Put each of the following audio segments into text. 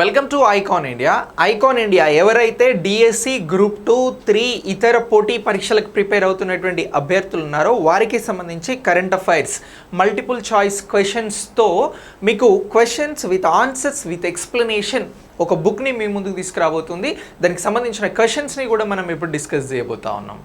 Welcome to Icon India Icon India ఎవరైతే DSC group two three ఇతర పోటీ పరీక్షలకు ప్రిపేర్ అవుతున్నటువంటి అభ్యర్థులు ఉన్నారో వారికి సంబంధించి కరెంట్ అఫైర్స్ మల్టిపుల్ చాయిస్ క్వశ్చన్స్తో మీకు questions with answers with explanation ఒక బుక్ని మీ ముందుకు తీసుకురాబోతుంది. దానికి సంబంధించిన క్వశ్చన్స్ని కూడా మనం ఇప్పుడు డిస్కస్ చేయబోతా ఉన్నాం.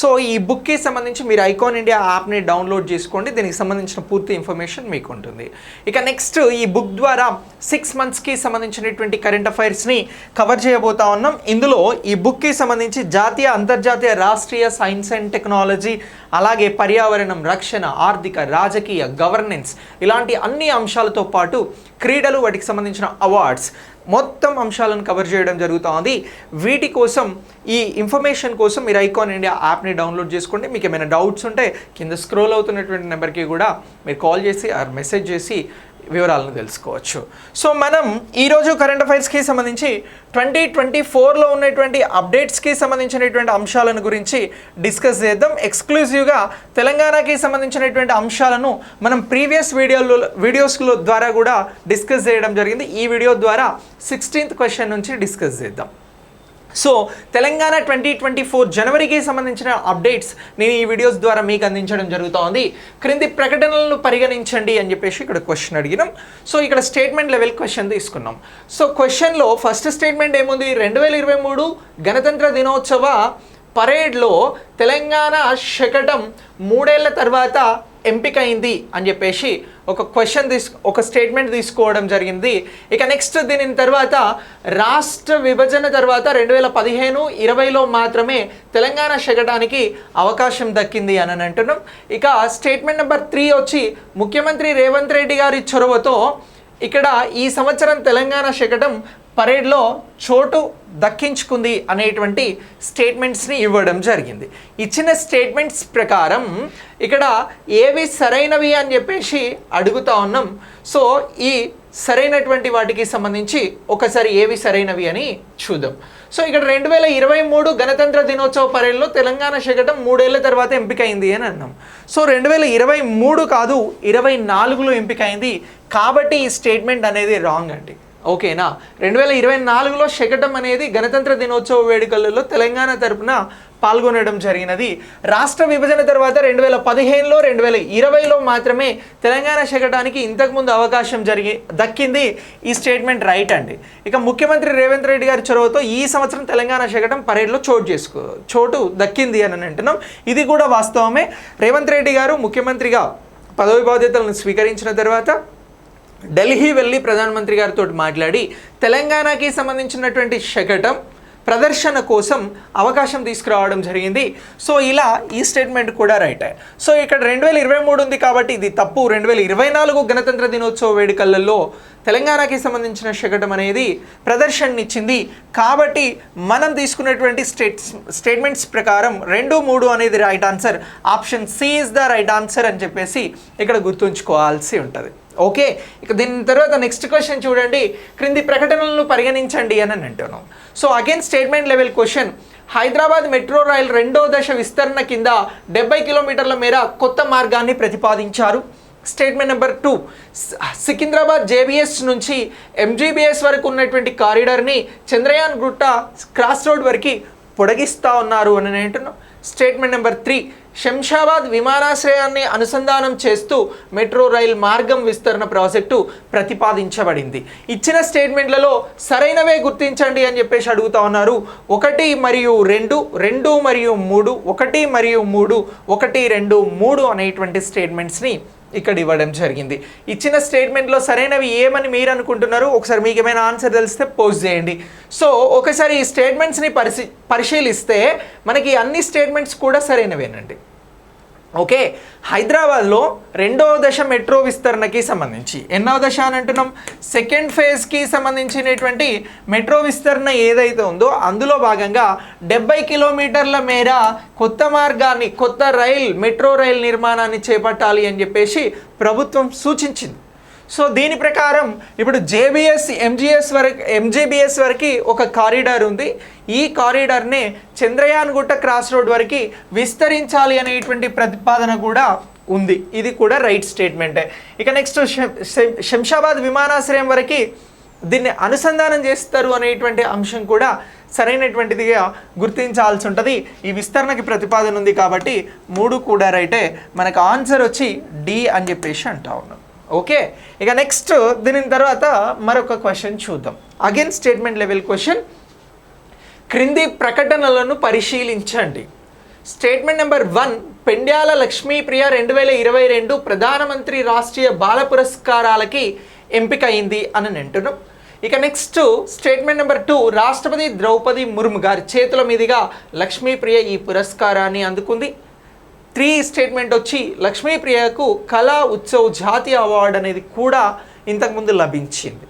సో ఈ బుక్కి సంబంధించి మీరు ఐకాన్ ఇండియా యాప్ని డౌన్లోడ్ చేసుకోండి. దీనికి సంబంధించిన పూర్తి ఇన్ఫర్మేషన్ మీకు ఉంటుంది ఇక నెక్స్ట్ ఈ బుక్ ద్వారా సిక్స్ మంత్స్కి సంబంధించినటువంటి కరెంట్ అఫైర్స్ని కవర్ చేయబోతా ఉన్నాం. ఇందులో ఈ బుక్కి సంబంధించి జాతీయ అంతర్జాతీయ రాష్ట్రీయ సైన్స్ అండ్ టెక్నాలజీ అలాగే పర్యావరణం రక్షణ ఆర్థిక రాజకీయ గవర్నెన్స్ ఇలాంటి అన్ని అంశాలతో పాటు క్రీడలు వాటికి సంబంధించిన అవార్డ్స్ మొత్తం అంశాలను కవర్ చేయడం జరుగుతుంది. వీటి కోసం ఈ ఇన్ఫర్మేషన్ కోసం మీరు ఐకాన్ ఇండియా యాప్ని డౌన్లోడ్ చేసుకోండి. మీకు ఏమైనా డౌట్స్ ఉంటే కింద స్క్రోల్ అవుతున్నటువంటి నెంబర్కి కూడా మీరు కాల్ చేసి ఆర్ మెసేజ్ చేసి వివరాలను తెలుసుకోవచ్చు. సో మనం ఈరోజు కరెంట్ అఫైర్స్కి సంబంధించి ట్వంటీ ట్వంటీ ఫోర్లో ఉన్నటువంటి అప్డేట్స్కి సంబంధించినటువంటి అంశాలను గురించి డిస్కస్ చేద్దాం. ఎక్స్క్లూజివ్గా తెలంగాణకి సంబంధించినటువంటి అంశాలను మనం ప్రీవియస్ వీడియోలో వీడియోస్లో ద్వారా కూడా డిస్కస్ చేయడం జరిగింది. ఈ వీడియో ద్వారా సిక్స్టీన్త్ క్వశ్చన్ నుంచి డిస్కస్ చేద్దాం. So Telangana twenty twenty four జనవరికి సంబంధించిన అప్డేట్స్ నేను ఈ వీడియోస్ ద్వారా మీకు అందించడం జరుగుతోంది. క్రింది ప్రకటనలను పరిగణించండి అని చెప్పేసి ఇక్కడ క్వశ్చన్ అడిగినాం. సో ఇక్కడ స్టేట్మెంట్ లెవెల్ క్వశ్చన్ తీసుకున్నాం. సో క్వశ్చన్లో ఫస్ట్ స్టేట్మెంట్ ఏముంది? రెండు వేల ఇరవై మూడు గణతంత్ర దినోత్సవ పరేడ్లో తెలంగాణ శకటం మూడేళ్ళ తర్వాత ఎంపికైంది అని చెప్పేసి ఒక క్వశ్చన్ తీసు ఒక స్టేట్మెంట్ తీసుకోవడం జరిగింది. ఇక నెక్స్ట్ దీని తర్వాత రాష్ట్ర విభజన తర్వాత రెండు వేల పదిహేను ఇరవైలో మాత్రమే తెలంగాణ చెగడానికి అవకాశం దక్కింది అని అని అంటున్నాం. ఇక స్టేట్మెంట్ నెంబర్ త్రీ వచ్చి ముఖ్యమంత్రి రేవంత్ రెడ్డి గారి చొరవతో ఇక్కడ ఈ సంవత్సరం తెలంగాణ శకటం పరేడ్లో చోటు దక్కించుకుంది అనేటువంటి స్టేట్మెంట్స్ని ఇవ్వడం జరిగింది. ఇచ్చిన స్టేట్మెంట్స్ ప్రకారం ఇక్కడ ఏవి సరైనవి అని చెప్పేసి అడుగుతా ఉన్నాం. సో ఈ సరైనటువంటి వాటికి సంబంధించి ఒకసారి ఏవి సరైనవి అని చూద్దాం. సో ఇక్కడ రెండు వేల ఇరవై మూడు గణతంత్ర దినోత్సవ పరేడ్లో తెలంగాణ శకటం మూడేళ్ళ తర్వాత ఎంపికైంది అని అన్నాం. సో రెండు వేల ఇరవై మూడు కాదు ఇరవై నాలుగులో ఎంపికైంది. కాబట్టి ఈ స్టేట్మెంట్ అనేది రాంగ్ అండి. ఓకేనా? రెండు వేల ఇరవై నాలుగులో శకటం అనేది గణతంత్ర దినోత్సవ వేడుకలలో తెలంగాణ తరపున పాల్గొనడం జరిగినది. రాష్ట్ర విభజన తర్వాత రెండు వేల పదిహేనులో రెండు వేల ఇరవైలో మాత్రమే తెలంగాణ శకటానికి ఇంతకుముందు అవకాశం జరిగి దక్కింది ఈ స్టేట్మెంట్ రైట్ అండి. ఇక ముఖ్యమంత్రి రేవంత్ రెడ్డి గారి చొరవతో ఈ సంవత్సరం తెలంగాణ శకటం పరేడ్లో చోటు చేసుకో చోటు దక్కింది అని అంటున్నాం. ఇది కూడా వాస్తవమే. రేవంత్ రెడ్డి గారు ముఖ్యమంత్రిగా పదవి బాధ్యతలను స్వీకరించిన తర్వాత ఢిల్లీ వెళ్ళి ప్రధానమంత్రి గారితో మాట్లాడి తెలంగాణకి సంబంధించినటువంటి శకటం ప్రదర్శన కోసం అవకాశం తీసుకురావడం జరిగింది. సో ఇలా ఈ స్టేట్మెంట్ కూడా రైట్. సో ఇక్కడ రెండు వేల ఇరవై మూడు ఉంది కాబట్టి ఇది తప్పు. రెండు వేల ఇరవై నాలుగు గణతంత్ర దినోత్సవ వేడుకలలో తెలంగాణకి సంబంధించిన శకటం అనేది ప్రదర్శననిచ్చింది. కాబట్టి మనం తీసుకున్నటువంటి స్టేట్స్ స్టేట్మెంట్స్ ప్రకారం రెండు మూడు అనేది right answer. Option C is the right answer అని చెప్పేసి ఇక్కడ గుర్తుంచుకోవాల్సి ఉంటుంది. ఓకే? ఇక దీని తర్వాత నెక్స్ట్ క్వశ్చన్ చూడండి. క్రింది ప్రకటనలను పరిగణించండి అని అని అంటున్నాం so again statement level question. Hyderabad metro rail రెండో దశ విస్తరణ కింద డెబ్బై కిలోమీటర్ల మేర కొత్త మార్గాన్ని ప్రతిపాదించారు. Statement number two Secunderabad JBS నుంచి ఎంజీబీఎస్ వరకు ఉన్నటువంటి కారిడార్ని చంద్రయాన్ గుట్ట క్రాస్ రోడ్ వరకు పొడిగిస్తా ఉన్నారు అని అంటున్నాం. స్టేట్మెంట్ నెంబర్ త్రీ శంషాబాద్ విమానాశ్రయాన్ని అనుసంధానం చేస్తూ మెట్రో రైల్ మార్గం విస్తరణ ప్రాజెక్టు ప్రతిపాదించబడింది. ఇచ్చిన స్టేట్మెంట్లలో సరైనవే గుర్తించండి అని చెప్పేసి అడుగుతా ఉన్నారు. ఒకటి మరియు రెండు రెండు మరియు మూడు ఒకటి మరియు మూడు ఒకటి రెండు మూడు అనేటువంటి స్టేట్మెంట్స్ని ఇక్కడ ఇవ్వడం జరిగింది. ఇచ్చిన స్టేట్మెంట్లో సరైనవి ఏమని మీరు అనుకుంటున్నారు ఒకసారి మీకు ఏమైనా ఆన్సర్ తెలిస్తే పోస్ట్ చేయండి. సో ఒకసారి ఈ స్టేట్మెంట్స్ని పరిశీ పరిశీలిస్తే మనకి అన్ని స్టేట్మెంట్స్ కూడా సరైనవేనండి. ఓకే హైదరాబాద్లో రెండవ దశ మెట్రో విస్తరణకి సంబంధించి. ఎన్నో దశ అని అంటున్నాం. సెకండ్ ఫేజ్కి సంబంధించినటువంటి మెట్రో విస్తరణ ఏదైతే ఉందో అందులో భాగంగా డెబ్బై కిలోమీటర్ల మేర కొత్త మార్గాన్ని కొత్త రైల్ మెట్రో రైల్ నిర్మాణాన్ని చేపట్టాలి అని చెప్పేసి ప్రభుత్వం సూచించింది. సో దీని ప్రకారం ఇప్పుడు జేబిఎస్ ఎంజిఎస్ వరకు ఎంజీబీఎస్ వరకు ఒక కారిడార్ ఉంది. ఈ కారిడార్నే చంద్రయాన్ గుట్ట క్రాస్ రోడ్ వరకు విస్తరించాలి అనేటువంటి ప్రతిపాదన కూడా ఉంది. ఇది కూడా రైట్ స్టేట్మెంటే ఇక నెక్స్ట్ శంషాబాద్ విమానాశ్రయం వరకు దీన్ని అనుసంధానం చేస్తారు అనేటువంటి అంశం కూడా సరైనటువంటిదిగా గుర్తించాల్సి ఉంటుంది. ఈ విస్తరణకి ప్రతిపాదన ఉంది కాబట్టి మూడు కూడా రైటే మనకు ఆన్సర్ వచ్చి డి అని చెప్పేసి అంటా ఉన్నాం. ఓకే. ఇక నెక్స్ట్ దీని తర్వాత మరొక క్వశ్చన్ చూద్దాం. అగైన్ స్టేట్మెంట్ లెవెల్ క్వశ్చన్ క్రింది ప్రకటనలను పరిశీలించండి. Statement number one Pendyala Lakshmipriya రెండు వేల ఇరవై రెండు ప్రధానమంత్రి రాష్ట్రీయ బాల పురస్కారాలకి ఎంపికయింది అని అంటున్నాం. ఇక నెక్స్ట్ స్టేట్మెంట్ నెంబర్ టూ రాష్ట్రపతి ద్రౌపది ముర్ము గారి చేతుల మీదుగా లక్ష్మీప్రియ ఈ పురస్కారాన్ని అందుకుంది. త్రీ స్టేట్మెంట్ వచ్చి లక్ష్మీప్రియకు కళా ఉత్సవ్ జాతీయ అవార్డు అనేది కూడా ఇంతకుముందు లభించింది.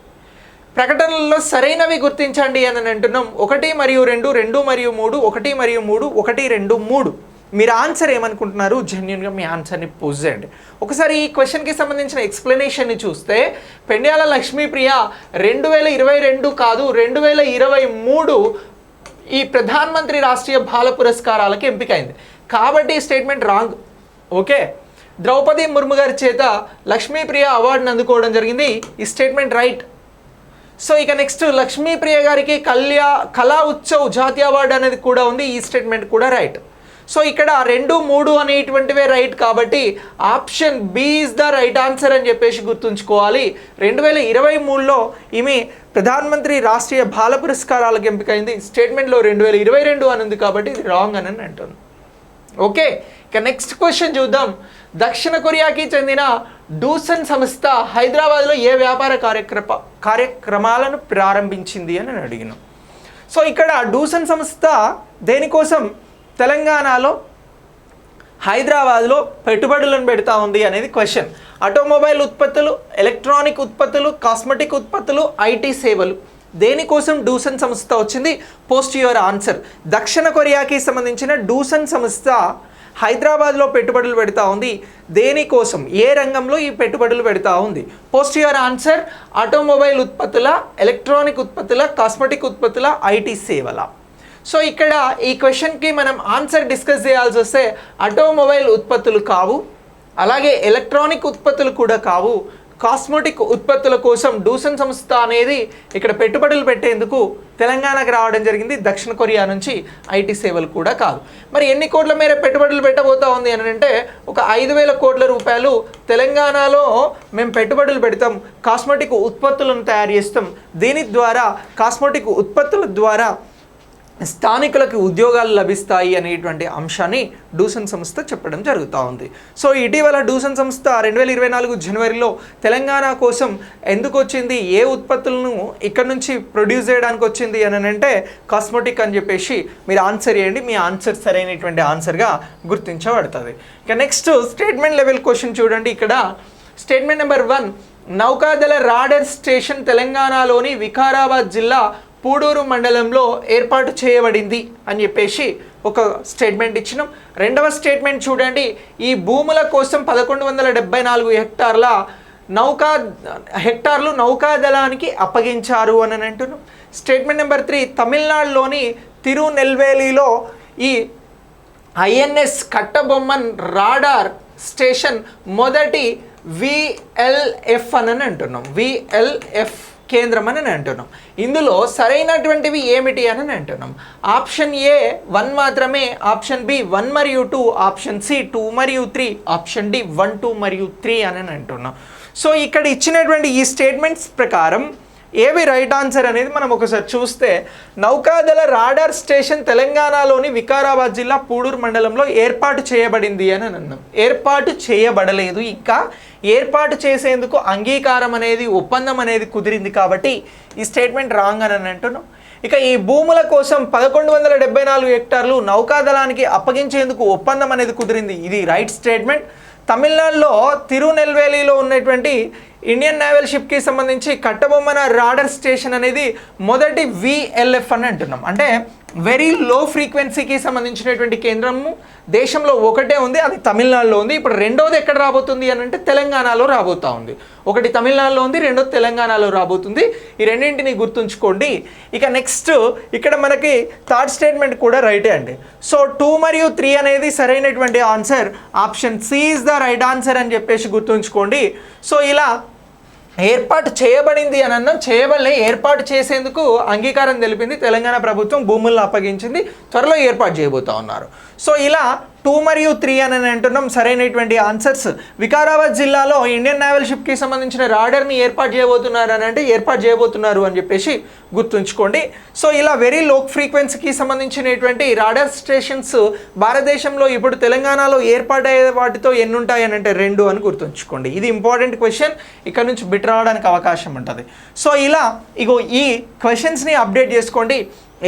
ప్రకటనల్లో సరైనవి గుర్తించండి అని అంటున్నాం. ఒకటి మరియు రెండు రెండు మరియు మూడు ఒకటి మరియు మూడు ఒకటి రెండు మూడు. మీరు ఆన్సర్ ఏమనుకుంటున్నారు? జెన్యున్గా మీ ఆన్సర్ని పోజ్ చేయండి. ఒకసారి ఈ క్వశ్చన్కి సంబంధించిన ఎక్స్ప్లెనేషన్ని చూస్తే పెండ్యాల లక్ష్మీప్రియ రెండు వేల ఇరవై రెండు కాదు రెండు వేల ఇరవై మూడు ఈ ప్రధాన్ మంత్రి రాష్ట్రీయ బాల పురస్కారాలకు ఎంపికైంది. కాబట్టి ఈ statement wrong okay Droupadi Murmu గారి చేత లక్ష్మీప్రియ అవార్డును అందుకోవడం జరిగింది. ఈ స్టేట్మెంట్ రైట్ సో ఇక నెక్స్ట్ లక్ష్మీప్రియ గారికి కళ్యా కళా ఉత్సవ్ జాతీయ అవార్డు అనేది కూడా ఉంది. ఈ స్టేట్మెంట్ కూడా రైట్ సో ఇక్కడ రెండు మూడు అనేటువంటివే రైట్ కాబట్టి option B is the right answer అని చెప్పేసి గుర్తుంచుకోవాలి. రెండు వేల ఇరవై మూడులో ఈమె ప్రధానమంత్రి రాష్ట్రీయ బాల పురస్కారాలకు ఎంపికైంది. స్టేట్మెంట్లో రెండు వేల ఇరవై రెండు అని ఉంది కాబట్టి ఇది రాంగ్ అని అంటుంది. ఓకే ఇక నెక్స్ట్ క్వశ్చన్ చూద్దాం. దక్షిణ కొరియాకి చెందిన డూసన్ సంస్థ హైదరాబాద్లో ఏ వ్యాపార కార్యక్రమ కార్యక్రమాలను ప్రారంభించింది అని నేను అడిగిన. సో ఇక్కడ డూసన్ సంస్థ దేనికోసం తెలంగాణలో హైదరాబాద్లో పెట్టుబడులను పెడతా ఉంది అనేది క్వశ్చన్ ఆటోమొబైల్ ఉత్పత్తులు ఎలక్ట్రానిక్ ఉత్పత్తులు కాస్మెటిక్ ఉత్పత్తులు ఐటీ సేవలు. దేనికోసం డూసన్ సంస్థ వచ్చింది? పోస్ట్ యువర్ ఆన్సర్ దక్షిణ కొరియాకి సంబంధించిన డూసన్ సంస్థ హైదరాబాద్లో పెట్టుబడులు పెడతా ఉంది. దేనికోసం? ఏ రంగంలో ఈ పెట్టుబడులు పెడతా ఉంది? పోస్ట్ యువర్ ఆన్సర్ ఆటోమొబైల్ ఉత్పత్తుల ఎలక్ట్రానిక్ ఉత్పత్తుల కాస్మెటిక్ ఉత్పత్తుల ఐటీ సేవల. సో ఇక్కడ ఈ క్వశ్చన్కి మనం ఆన్సర్ డిస్కస్ చేయాల్సి వస్తే ఆటోమొబైల్ ఉత్పత్తులు కావు. అలాగే ఎలక్ట్రానిక్ ఉత్పత్తులు కూడా కావు. కాస్మోటిక్ ఉత్పత్తుల కోసం డూసన్ సంస్థ అనేది ఇక్కడ పెట్టుబడులు పెట్టేందుకు తెలంగాణకు రావడం జరిగింది. దక్షిణ కొరియా నుంచి ఐటీ సేవలు కూడా కాదు. మరి ఎన్ని కోట్ల మేర పెట్టుబడులు పెట్టబోతా ఉంది అని అంటే ఒక ఐదు వేల కోట్ల రూపాయలు తెలంగాణలో మేము పెట్టుబడులు పెడతాం. కాస్మోటిక్ ఉత్పత్తులను తయారు చేస్తాం. దీని ద్వారా కాస్మోటిక్ ఉత్పత్తుల ద్వారా స్థానికులకు ఉద్యోగాలు లభిస్తాయి అనేటువంటి అంశాన్ని డూసన్ సంస్థ చెప్పడం జరుగుతూ ఉంది. సో ఇటీవల డూసన్ సంస్థ రెండు వేల ఇరవై నాలుగు జనవరిలో తెలంగాణ కోసం ఎందుకు వచ్చింది ఏ ఉత్పత్తులను ఇక్కడ నుంచి ప్రొడ్యూస్ చేయడానికి వచ్చింది అని అంటే కాస్మెటిక్ అని చెప్పేసి మీరు ఆన్సర్ చేయండి. మీ ఆన్సర్ సరైనటువంటి ఆన్సర్గా గుర్తించబడుతుంది. ఇక నెక్స్ట్ స్టేట్మెంట్ లెవెల్ క్వశ్చన్ చూడండి. ఇక్కడ స్టేట్మెంట్ నెంబర్ వన్ నౌకాదళ రాడర్ స్టేషన్ తెలంగాణలోని వికారాబాద్ జిల్లా పూడూరు మండలంలో ఏర్పాటు చేయబడింది అని చెప్పేసి ఒక స్టేట్మెంట్ ఇచ్చినాం. రెండవ స్టేట్మెంట్ చూడండి. ఈ భూముల కోసం పదకొండు వందల డెబ్బై నాలుగు హెక్టార్ల నౌకా హెక్టార్లు నౌకాదళానికి అప్పగించారు అని అంటున్నాం. స్టేట్మెంట్ నెంబర్ త్రీ తమిళనాడులోని తిరునెల్వేలిలో ఈ ఐఎన్ఎస్ కట్టబొమ్మన్ రాడార్ స్టేషన్ మొదటి విఎల్ఎఫ్ అని అంటున్నాం. విఎల్ఎఫ్ కేంద్రం అని అంటున్నాం. ఇందులో సరైనటువంటివి ఏమిటి అని అంటున్నాం. ఆప్షన్ ఏ వన్ మాత్రమే ఆప్షన్ బి వన్ మరియు టూ ఆప్షన్ సి టూ మరియు three option D one two మరియు త్రీ అని అంటున్నాం. సో ఇక్కడ ఇచ్చినటువంటి ఈ స్టేట్మెంట్స్ ప్రకారం ఏవి రైట్ ఆన్సర్ అనేది మనం ఒకసారి చూస్తే నౌకాదళ రాడార్ స్టేషన్ తెలంగాణలోని వికారాబాద్ జిల్లా పూడూరు మండలంలో ఏర్పాటు చేయబడింది అని అన్నాం. ఏర్పాటు చేయబడలేదు. ఇంకా ఏర్పాటు చేసేందుకు అంగీకారం అనేది ఒప్పందం అనేది కుదిరింది కాబట్టి ఈ స్టేట్మెంట్ రాంగ్ అని అంటున్నాం. ఇక ఈ భూముల కోసం పదకొండు వందల డెబ్బై నాలుగు హెక్టార్లు నౌకాదళానికి అప్పగించేందుకు ఒప్పందం అనేది కుదిరింది. ఇది రైట్ స్టేట్మెంట్. తమిళనాడులో తిరునెల్వేలిలో ఉన్నటువంటి ఇండియన్ నేవల్ షిప్కి సంబంధించి కట్టబొమ్మన రాడర్ స్టేషన్ అనేది మొదటి విఎల్ఎఫ్ అని అంటున్నాం. అంటే వెరీ లో ఫ్రీక్వెన్సీకి సంబంధించినటువంటి కేంద్రము దేశంలో ఒకటే ఉంది అది తమిళనాడులో ఉంది. ఇప్పుడు రెండోది ఎక్కడ రాబోతుంది అని అంటే తెలంగాణలో రాబోతా ఉంది. ఒకటి తమిళనాడులో ఉంది రెండోది తెలంగాణలో రాబోతుంది. ఈ రెండింటిని గుర్తుంచుకోండి. ఇక నెక్స్ట్ ఇక్కడ మనకి థర్డ్ స్టేట్మెంట్ కూడా రైటే అండి. సో టూ మరియు త్రీ అనేది సరైనటువంటి answer option C is the right answer అని చెప్పేసి గుర్తుంచుకోండి. సో ఇలా ఏర్పాటు చేయబడింది అని అన్నాం చేయబడలే ఏర్పాటు చేసేందుకు అంగీకారం తెలిపింది తెలంగాణ ప్రభుత్వం భూములను అప్పగించింది త్వరలో ఏర్పాటు చేయబోతా ఉన్నారు. సో ఇలా టూ మరియు త్రీ అని అంటున్నాం. సరైనటువంటి ఆన్సర్స్. వికారాబాద్ జిల్లాలో ఇండియన్ నావల్ షిప్కి సంబంధించిన రాడర్ని ఏర్పాటు చేయబోతున్నారు అని అంటే ఏర్పాటు చేయబోతున్నారు అని చెప్పేసి గుర్తుంచుకోండి. సో ఇలా వెరీ లో ఫ్రీక్వెన్సీకి సంబంధించినటువంటి రాడర్ స్టేషన్స్ భారతదేశంలో ఇప్పుడు తెలంగాణలో ఏర్పాటయ్యే వాటితో ఎన్ని ఉంటాయని అంటే రెండు అని గుర్తుంచుకోండి. ఇది ఇంపార్టెంట్ క్వశ్చన్ ఇక్కడ నుంచి బిట్ రావడానికి అవకాశం ఉంటుంది. సో ఇలా ఇగో ఈ క్వశ్చన్స్ని అప్డేట్ చేసుకోండి.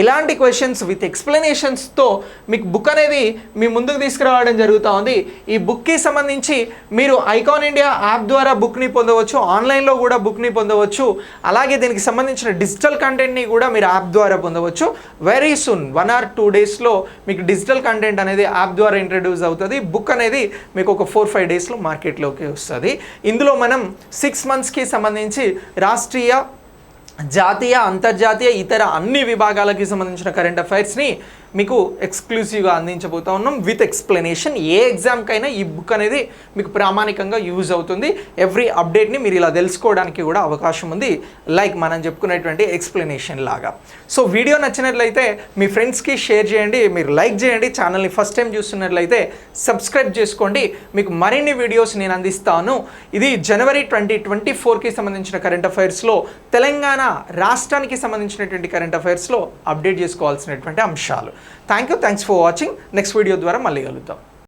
ఇలాంటి క్వశ్చన్స్ విత్ ఎక్స్ప్లెనేషన్స్తో మీకు బుక్ అనేది మీ ముందుకు తీసుకురావడం జరుగుతూ ఉంది ఈ బుక్కి సంబంధించి మీరు ఐకాన్ ఇండియా యాప్ ద్వారా బుక్ని పొందవచ్చు ఆన్లైన్లో కూడా బుక్ని పొందవచ్చు అలాగే దీనికి సంబంధించిన డిజిటల్ కంటెంట్ని కూడా మీరు యాప్ ద్వారా పొందవచ్చు. Very soon one or two డేస్లో మీకు డిజిటల్ కంటెంట్ అనేది యాప్ ద్వారా ఇంట్రడ్యూస్ అవుతుంది. బుక్ అనేది మీకు ఒక ఫోర్ ఫైవ్ డేస్లో మార్కెట్లోకి వస్తుంది. ఇందులో మనం సిక్స్ మంత్స్కి సంబంధించి రాష్ట్రీయ జాతీయ అంతర్జాతీయ ఇతర అన్ని విభాగాలకి సంబంధించిన కరెంట్ అఫైర్స్ని మీకు ఎక్స్క్లూజివ్గా అందించబోతా ఉన్నాం. విత్ ఎక్స్ప్లెనేషన్ ఏ ఎగ్జామ్కైనా ఈ బుక్ అనేది మీకు ప్రామాణికంగా యూజ్ అవుతుంది. ఎవ్రీ అప్డేట్ని మీరు ఇలా తెలుసుకోవడానికి కూడా అవకాశం ఉంది. లైక్ మనం చెప్పుకునేటువంటి ఎక్స్ప్లెనేషన్ లాగా. సో వీడియో నచ్చినట్లయితే మీ ఫ్రెండ్స్కి షేర్ చేయండి. మీరు లైక్ చేయండి. ఛానల్ని ఫస్ట్ టైం చూస్తున్నట్లయితే సబ్స్క్రైబ్ చేసుకోండి. మీకు మరిన్ని వీడియోస్ నేను అందిస్తాను. ఇది జనవరి ట్వంటీ ట్వంటీ ఫోర్కి సంబంధించిన కరెంట్ అఫైర్స్లో తెలంగాణ రాష్ట్రానికి సంబంధించినటువంటి కరెంట్ అఫైర్స్లో అప్డేట్ చేసుకోవాల్సినటువంటి అంశాలు. Thank you thanks for watching next video ద్వారా మళ్ళీ కలుద్దాం.